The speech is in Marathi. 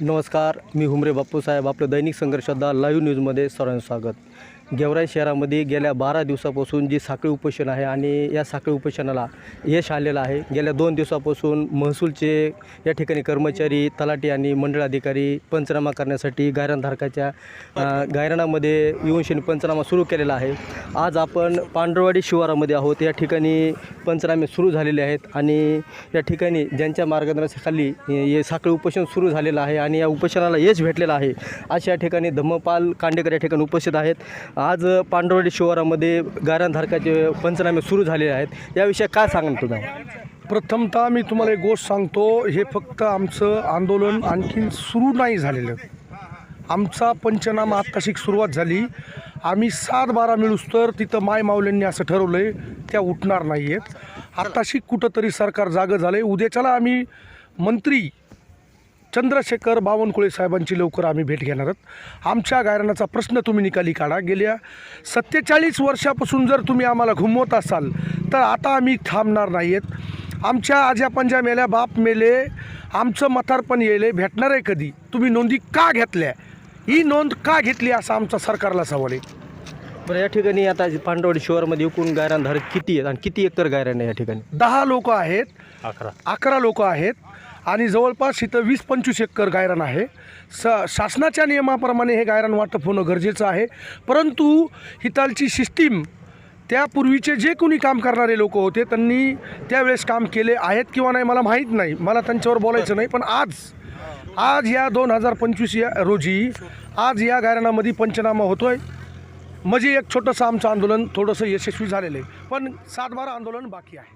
नमस्कार मी हुमरे बाप्पूसाहेब आपलं दैनिक संघर्षदा लाईव्ह न्यूजमध्ये सर्वांचं स्वागत. गेवराई शहरामध्ये गेल्या बारा दिवसापासून जी साखळी उपोषण आहे आणि या साखळी उपोषणाला यश आलेलं आहे. गेल्या दोन दिवसापासून महसूलचे या ठिकाणी कर्मचारी तलाठी आणि मंडळाधिकारी पंचनामा करण्यासाठी गायरानधारकाच्या गायरणामध्ये गायरानामध्ये येऊन पंचनामा सुरू केलेला आहे. आज आपण पांढरवाडी शिवारामध्ये आहोत. या ठिकाणी पंचनामे सुरू झालेले आहेत आणि या ठिकाणी ज्यांच्या मार्गदर्शनाखाली हे हे साखळी उपोषण सुरू झालेलं आहे आणि या उपोषणाला यश भेटलेलं आहे. अशा ठिकाणी धम्मपाल कांडेकर या ठिकाणी उपस्थित आहेत. आज पांडुरडी शिवारामध्ये गायरानधारकाचे पंचनामे सुरू झालेले आहेत. याविषयी काय सांगाल तुम्ही प्रथमतः मी तुम्हाला एक गोष्ट सांगतो हे फक्त आमचं आंदोलन आणखीन सुरू नाही झालेलं. आमचा पंचनामा आत्ताशी सुरुवात झाली. आम्ही सात बारा मिळूस तर तिथं माय माऊल्यांनी असं ठरवलं आहे त्या उठणार नाही आहेत आत्ताशी कुठंतरी सरकार जागं झालं आहे उद्याच्याला आम्ही मंत्री चंद्रशेखर बावनकुळे साहेबांची लवकर आम्ही भेट घेणार आहोत. आमच्या गायरनाचा प्रश्न तुम्ही निकाली काढा. गेल्या सत्तेचाळीस वर्षापासून जर तुम्ही आम्हाला घुमवत असाल तर आता आम्ही थांबणार नाही आहेत आमच्या आज्या पंजा मेल्या बाप मेले आमचं म्हातारपण येले भेटणार आहे कधी? तुम्ही नोंदी का घेतल्या? ही नोंद का घेतली असा आमचा सरकारला सवाल आहे. बरं या ठिकाणी आता पांढरवाडी शिवारामध्ये एकूण गायरानधारक किती आहेत? आणि किती एकर गायरान आहे या ठिकाणी? दहा लोक आहेत. अकरा. अकरा लोक आहेत. आणि जवळपास इथं वीस पंचवीस एकर गायरान आहे. स शासनाच्या नियमाप्रमाणे हे गायरान वाटप होणं गरजेचं आहे. परंतु हितालची सिस्टीम त्यापूर्वीचे जे कोणी काम करणारे लोक होते त्यांनी त्यावेळेस काम केले आहेत किंवा नाही मला माहीत नाही. मला त्यांच्यावर बोलायचं नाही पण आज आज या दोन हजार पंचवीस या रोजी आज या गायरानामध्ये पंचनामा होतो आहे म्हणजे एक छोटंसं आमचं आंदोलन थोडंसं यशस्वी झालेलं आहे. पण सातबारा आंदोलन बाकी आहे.